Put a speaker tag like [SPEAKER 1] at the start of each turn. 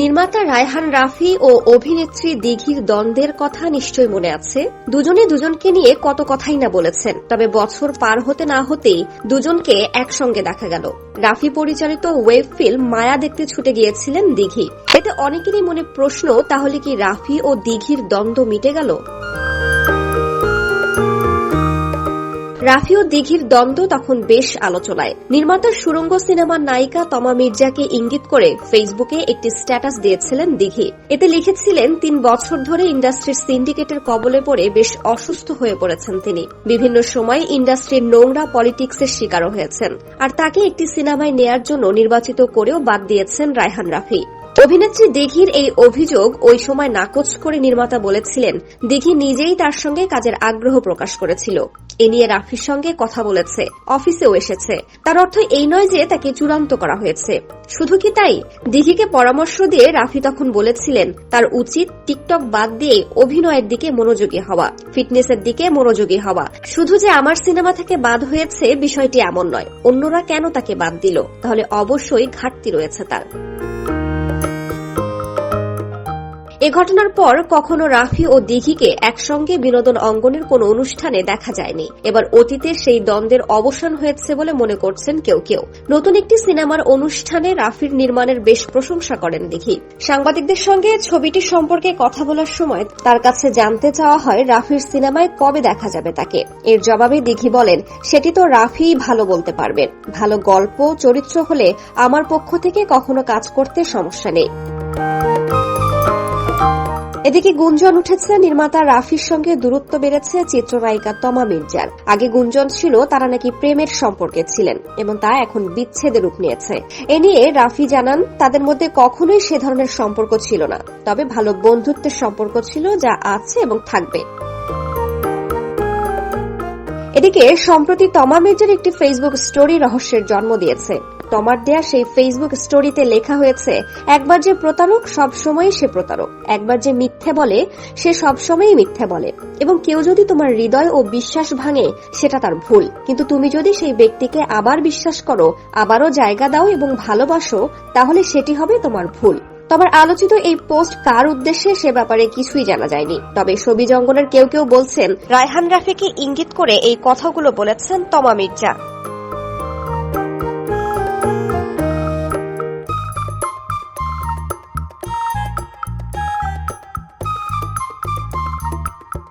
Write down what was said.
[SPEAKER 1] নির্মাতা রায়হান রাফি ও অভিনেত্রী দিঘির দ্বন্দ্বের কথা নিশ্চয় মনে আছে। দুজনে দুজনকে নিয়ে কত কথাই না বলেছেন, তবে বছর পার হতে না হতেই দুজনকে একসঙ্গে দেখা গেল। রাফি পরিচালিত ওয়েব ফিল্ম মায়া দেখতে ছুটে গিয়েছিলেন দিঘি। এতে অনেকেরই মনে প্রশ্ন, তাহলে কি রাফি ও দিঘির দ্বন্দ্ব মিটে গেল? রাফি ও দিঘির দ্বন্দ্ব তখন বেশ আলোচনায়। নির্মাতার সুরঙ্গ সিনেমার নায়িকা তমা মির্জাকে ইঙ্গিত করে ফেসবুকে একটি স্ট্যাটাস দিয়েছিলেন দিঘি। এতে লিখেছিলেন, তিন বছর ধরে ইন্ডাস্ট্রির সিন্ডিকেটের কবলে পড়ে বেশ অসুস্থ হয়ে পড়েছেন তিনি। বিভিন্ন সময় ইন্ডাস্ট্রির নোংরা পলিটিক্সের শিকারও হয়েছেন। আর তাকে একটি সিনেমায় নেয়ার জন্য নির্বাচিত করেও বাদ দিয়েছেন রায়হান রাফি। অভিনেত্রী দিঘির এই অভিযোগ ওই সময় নাকচ করে নির্মাতা বলেছিলেন। দিঘি নিজেই তার সঙ্গে কাজের আগ্রহ প্রকাশ করেছিল। এ নিয়ে রাফির সঙ্গে কথা বলেছে। অফিসেও এসেছে। তার অর্থ এই নয় যে তাকে চূড়ান্ত করা হয়েছে। শুধু কি তাই? দিঘিকে পরামর্শ দিয়ে রাফি তখন বলেছিলেন, তার উচিত টিকটক বাদ দিয়ে অভিনয়ের দিকে মনোযোগী হওয়া, ফিটনেসের দিকে মনোযোগী হওয়া। শুধু যে আমার সিনেমা থেকে বাদ হয়েছে বিষয়টি এমন নয়। অন্যরা কেন তাকে বাদ দিল? তাহলে অবশ্যই ঘাটতি রয়েছে তার। এ ঘটনার পর কখনো রাফি ও দিঘিকে একসঙ্গে বিনোদন অঙ্গনের কোন অনুষ্ঠানে দেখা যায়নি। এবার অতীতে সেই দ্বন্দ্বের অবসান হয়েছে বলে মনে করছেন কেউ কেউ। নতুন একটি সিনেমার অনুষ্ঠানে রাফির নির্মাণের বেশ প্রশংসা করেন দিঘি। সাংবাদিকদের সঙ্গে ছবিটি সম্পর্কে কথা বলার সময় তার কাছে জানতে চাওয়া হয় রাফির সিনেমায় কবে দেখা যাবে তাকে। এর জবাবে দিঘি বলেন, সেটি তো রাফিই ভালো বলতে পারবেন। ভালো গল্প, চরিত্র হলে আমার পক্ষ থেকে কখনো কাজ করতে সমস্যা নেই। এদিকে গুঞ্জন উঠেছে, নির্মাতা রাফির সঙ্গে দূরত্ব বেড়েছে চিত্রনায়িকা তমা মির্জার। আগে গুঞ্জন ছিল, তারা নাকি প্রেমের সম্পর্কে ছিলেন এবং তা এখন বিচ্ছেদের রূপ নিয়েছে। এ নিয়ে রাফি জানান, তাদের মধ্যে কখনোই সে ধরনের সম্পর্ক ছিল না, তবে ভালো বন্ধুত্বের সম্পর্ক ছিল যা আছে এবং থাকবে। এদিকে, সম্প্রতি তমা মির্জার একটি ফেসবুক স্টোরি রহস্যের জন্ম দিয়েছে। তমার দেয়া সেই ফেসবুক স্টোরিতে লেখা হয়েছে, একবার যে প্রতারক সবসময় সে প্রতারক। একবার যে মিথ্যে বলে, সে সব সবসময়ই মিথ্যে বলে। এবং কেউ যদি তোমার হৃদয় ও বিশ্বাস ভাঙে, সেটা তার ভুল। কিন্তু তুমি যদি সেই ব্যক্তিকে আবার বিশ্বাস করো, আবারও জায়গা দাও এবং ভালোবাসো, তাহলে সেটি হবে তোমার ভুল। তবে আলোচিত এই পোস্ট কার উদ্দেশ্যে, সে ব্যাপারে কিছুই জানা যায়নি। তবে ছবি জঙ্গলের কেউ কেউ বলছেন, রায়হান রাফিকে ইঙ্গিত করে এই কথাগুলো বলেছেন তমা মির্জা।